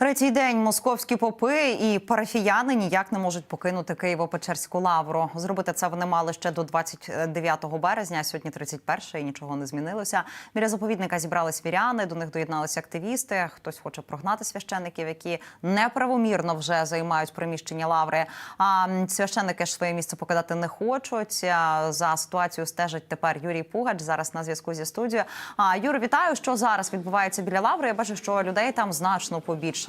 Третій день московські попи і парафіяни ніяк не можуть покинути Києво-Печерську лавру. Зробити це вони мали ще до 29 березня. Сьогодні 31 і нічого не змінилося. Біля заповідника зібрались віряни. До них доєдналися активісти. Хтось хоче прогнати священиків, які неправомірно вже займають приміщення лаври. А священики ж своє місце покидати не хочуть. За ситуацією стежить тепер Юрій Пугач. Зараз на зв'язку зі студією. А Юр, вітаю. Що зараз відбувається біля лаври? Я бачу, що людей там значно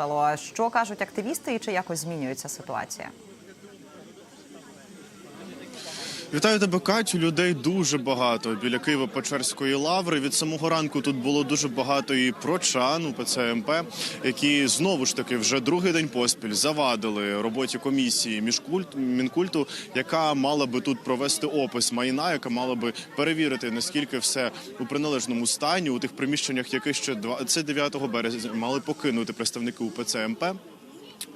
побільшало. Що кажуть активісти, і чи якось змінюється ситуація? Вітаю тебе, Катю. Людей дуже багато біля Києво-Печерської лаври. Від самого ранку тут було дуже багато і прочан у ПЦМП, які знову ж таки вже другий день поспіль завадили роботі комісії міжкульт мінкульту, яка мала би тут провести опис майна, яка мала би перевірити наскільки все у приналежному стані у тих приміщеннях, які ще 29 березня мали покинути представники УПЦ МП.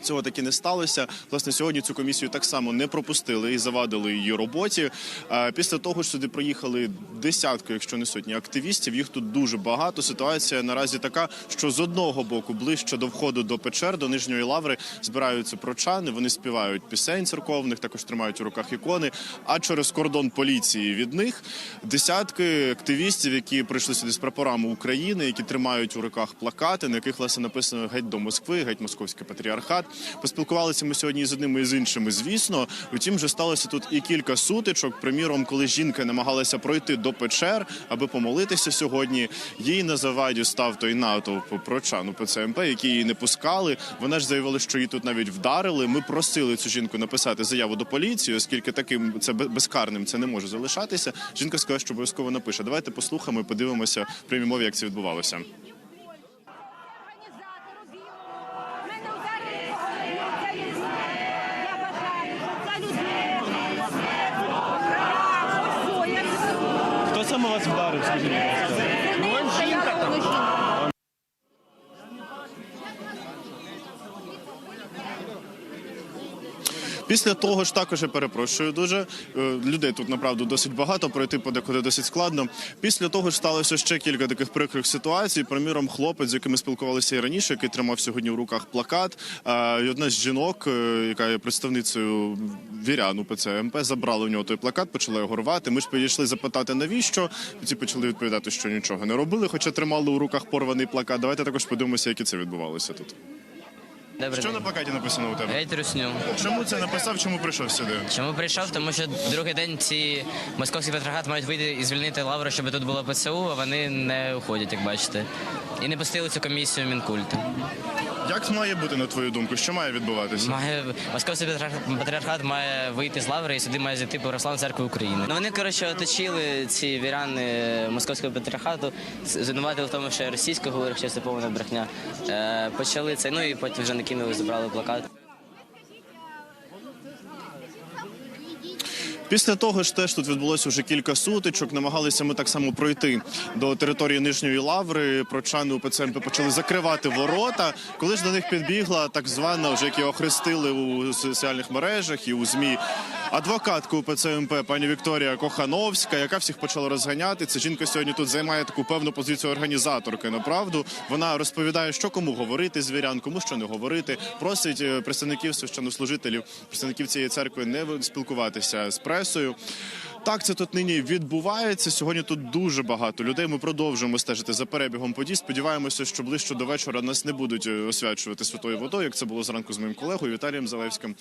Цього таки не сталося. Власне, сьогодні цю комісію так само не пропустили і завадили її роботі. Е, Після того ж сюди приїхали десятки, якщо не сотні активістів. Їх тут дуже багато. Ситуація наразі така, що з одного боку, ближче до входу до печер, до нижньої лаври, збираються прочани. Вони співають пісень церковних, також тримають у руках ікони. А через кордон поліції від них десятки активістів, які прийшли сюди з прапорами України, які тримають у руках плакати, на яких власне написано геть до Москви, геть московський патріархат. Поспілкувалися ми сьогодні з одними і з іншими. Звісно, втім, вже сталося тут і кілька сутичок. Приміром, коли жінка намагалася пройти до печер, аби помолитися сьогодні, їй на заваді став той натовп прочану ПЦМП, які її не пускали. Вона ж заявила, що її тут навіть вдарили. Ми просили цю жінку написати заяву до поліції, оскільки таким це безкарним це не може залишатися. Жінка сказала, що обов'язково напише. Давайте послухаємо і подивимося в прямій мові, як це відбувалося. と美しい。Після того ж також я перепрошую дуже е, людей тут направду досить багато. Пройти подекуди досить складно. Після того ж сталося ще кілька таких прикрих ситуацій. Приміром, хлопець, з яким ми спілкувалися і раніше, який тримав сьогодні в руках плакат. е, І одна з жінок, е, яка є представницею вірян УПЦ МП, забрала у нього той плакат, почала його рвати. Ми ж підійшли запитати, навіщо. Ці почали відповідати, що нічого не робили, хоча тримали у руках порваний плакат. Давайте також подивимося, як і це відбувалося тут. Добрий Що день. на плакаті написано у тебе? Геть русню. Чому це написав? Чому прийшов сюди? Чому прийшов? Тому що другий день ці московські патріархат мають вийти і звільнити лавру, щоб тут було ПЦУ, а вони не уходять, як бачите. І не пустили цю комісію мінкульту. Як має бути на твою думку? Що має відбуватися? Має московський патріархат, має вийти з лаври і сюди має зайти Православна церква України. Ну вони коротше оточили ці віряни московського патріархату, звинуватили в тому, що російська говорить, що це повна брехня. Е, почали це, ну і потім вже накинули, забрали плакат. Після того ж теж тут відбулося вже кілька сутичок. Намагалися ми так само пройти до території нижньої лаври. Прочани УПЦ МП почали закривати ворота. Коли ж до них підбігла так звана, вже як її охрестили у соціальних мережах і у змі. Адвокатка УПЦ МП пані Вікторія Кохановська, яка всіх почала розганяти. Ця жінка сьогодні тут займає таку певну позицію організаторки. Направду вона розповідає, що кому говорити звірян, кому що не говорити. Просить е, представників священнослужителів, представників цієї церкви не спілкуватися з пресою. Так, це тут нині відбувається. Сьогодні тут дуже багато людей. Ми продовжуємо стежити за перебігом подій. Сподіваємося, що ближче до вечора нас не будуть е, освячувати святою водою, як це було зранку з моїм колегою Віталієм Залевським.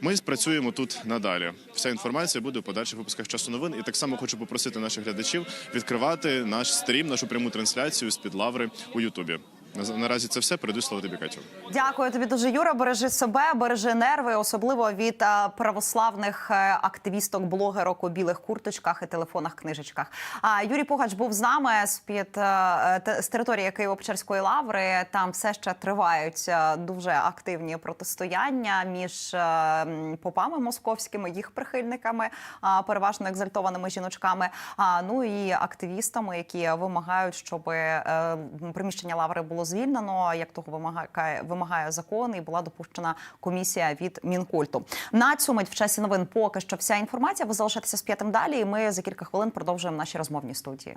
Ми спрацюємо тут надалі. Вся інформація буде у подальших випусках часу новин. І так само хочу попросити наших глядачів відкривати наш стрім, нашу пряму трансляцію з під лаври у Ютубі. На- Наразі це все. Передаю слово тобі, Катю. Дякую тобі дуже, Юра. Бережи себе, бережи нерви, особливо від е, православних е, активісток, блогерок у білих курточках і телефонах, книжечках. А Юрій Погач був з нами з під е, з території Києво-Печерської лаври. Там все ще тривають дуже активні протистояння між попами московськими, їх прихильниками, переважно екзальтованими жіночками. А ну і активістами, які вимагають, щоб приміщення лаври було звільнено, як того вимагає вимагає закон, і була допущена комісія від мінкульту. На мить в часі новин поки що вся інформація. Ви залишайтеся з п'ятим далі. І ми за кілька хвилин продовжуємо наші розмовні студії.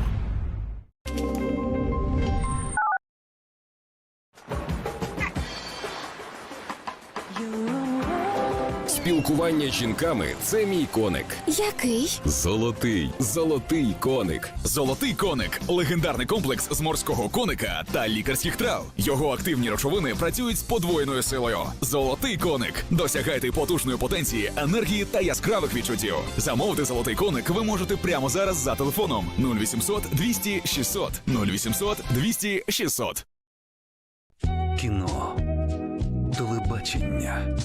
Спілкування з жінками це мій коник. Який? Золотий, золотий коник. Золотий коник легендарний комплекс з морського коника та лікарських трав. Його активні речовини працюють з подвоєною силою. Золотий коник. Досягайте потужної потенції, енергії та яскравих відчуттів. Замовити золотий коник ви можете прямо зараз за телефоном 0800 200 600 0800 200 600. Кіно, телебачення,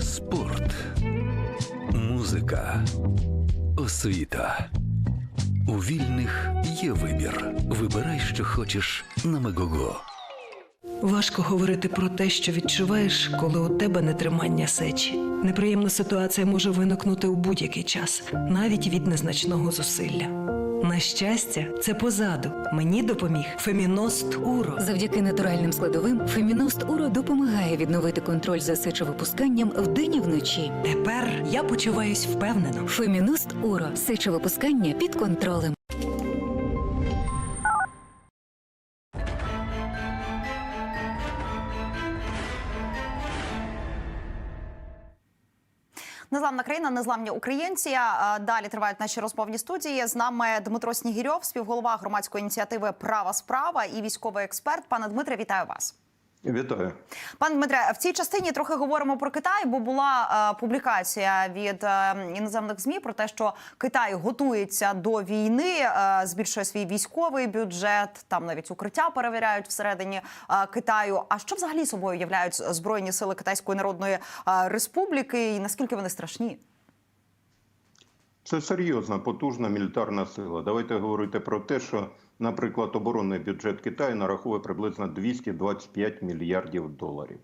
спорт, музика, освіта. У вільних є вибір. Вибирай, що хочеш на Мегого. Важко говорити про те, що відчуваєш, коли у тебе нетримання сечі. Неприємна ситуація може виникнути у будь-який час, навіть від незначного зусилля. На щастя, це позаду. Мені допоміг Феміност Уро. Завдяки натуральним складовим Феміност Уро допомагає відновити контроль за сечовипусканням вдень і вночі. Тепер я почуваюсь впевнено. Феміност Уро сечовипускання під контролем. Незламна країна, незламні українці. Далі тривають наші розмовні студії. З нами Дмитро Снігірьов, співголова громадської ініціативи Права справа і військовий експерт. Пане Дмитре, вітаю вас. Вітаю. Пане Дмитре, в цій частині трохи говоримо про Китай, бо була е, публікація від е, іноземних змі про те, що Китай готується до війни, е, збільшує свій військовий бюджет. Там навіть укриття перевіряють всередині е, Китаю. А що взагалі собою являють збройні сили Китайської Народної е, Республіки, і наскільки вони страшні? Це серйозна, потужна мілітарна сила. Давайте говорити про те, що, наприклад, оборонний бюджет Китаю нараховує приблизно 225 мільярдів доларів.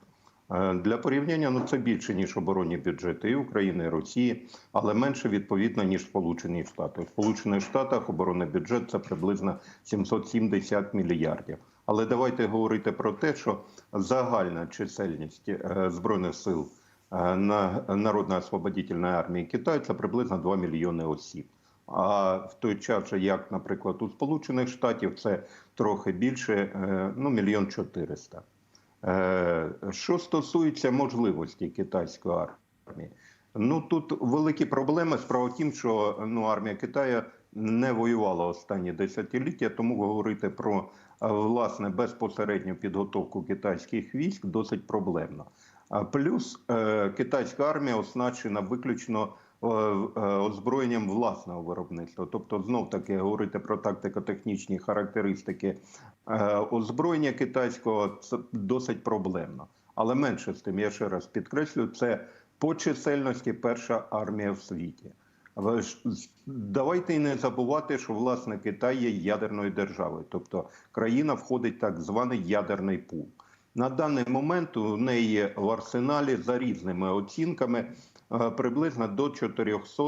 Е, Для порівняння ну це більше ніж оборонні бюджети і України, і Росії, але менше відповідно ніж Сполучені Штати. У Сполучених Штатах оборонний бюджет це приблизно 770 мільярдів. Але давайте говорити про те, що загальна чисельність е, збройних сил е, на Народної освободительної армії Китаю це приблизно 2 мільйони осіб. А в той час, як, наприклад, у Сполучених Штатів це трохи більше, е, ну мільйон чотириста. Е, Що стосується можливості китайської армії, ну тут великі проблеми. Справа в тім, що ну армія Китаю не воювала останні десятиліття, тому говорити про е, власне безпосередню підготовку китайських військ досить проблемно. А Плюс китайська армія оснащена виключно озброєнням власного виробництва. Тобто, знов таки говорити про тактико-технічні характеристики е, озброєння китайського це досить проблемно. Але менше з тим, я ще раз підкреслю, це по чисельності перша армія в світі. Давайте і не забувати, що власне Китай є ядерною державою, тобто країна входить в так званий ядерний пул. На даний момент у неї в арсеналі за різними оцінками е, приблизно до 400,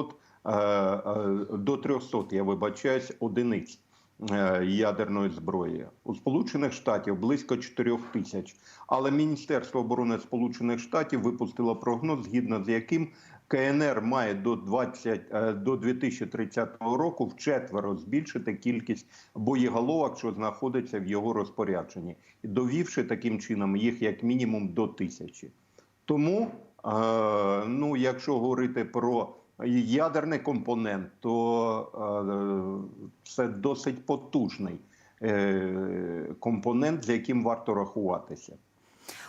е, е, до 300, я вибачаюсь, одиниць ядерної зброї. У Сполучених Штатів близько 4 тисяч. Але Міністерство оборони Сполучених Штатів випустило прогноз, згідно з яким КНР має до 20, е, до 2030 року вчетверо збільшити кількість боєголовок, що знаходиться в його розпорядженні, довівши таким чином їх як мінімум до тисячі. Тому, е, ну, якщо говорити про ядерний компонент, то е, це досить потужний компонент, з яким варто рахуватися.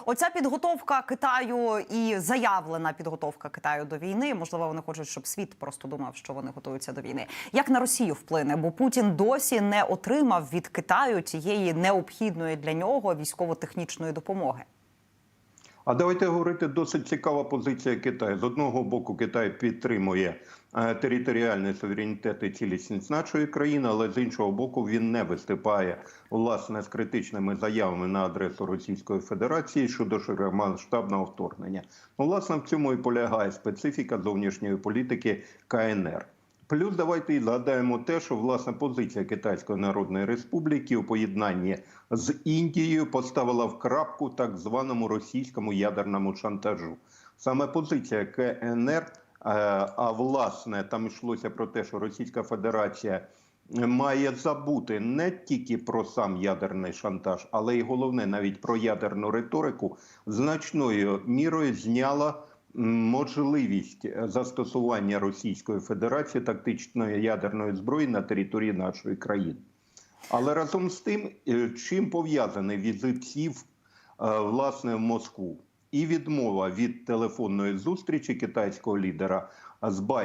Оця підготовка Китаю і заявлена підготовка Китаю до війни. Можливо, вони хочуть, щоб світ просто думав, що вони готуються до війни. Як на Росію вплине? Бо Путін досі не отримав від Китаю тієї необхідної для нього військово-технічної допомоги. А давайте говорити досить цікава позиція Китаю. З одного боку, Китай підтримує е, територіальний суверенітет і цілісність нашої країни, але з іншого боку, він не виступає власне з критичними заявами на адресу Російської Федерації щодо широкомасштабного вторгнення. Ну, власне, в цьому і полягає специфіка зовнішньої політики КНР. Плюс давайте і згадаємо те, що власне позиція Китайської Народної Республіки у поєднанні з Індією поставила в крапку так званому російському ядерному шантажу. Саме позиція КНР, е, а власне там йшлося про те, що Російська Федерація має забути не тільки про сам ядерний шантаж, але й головне навіть про ядерну риторику, значною мірою зняла можливість е, застосування Російської Федерації тактичної ядерної зброї на території нашої країни. Але разом з тим, е, чим пов'язаний візит СІВ е, власне в Москву і відмова від телефонної зустрічі китайського лідера з Байденом,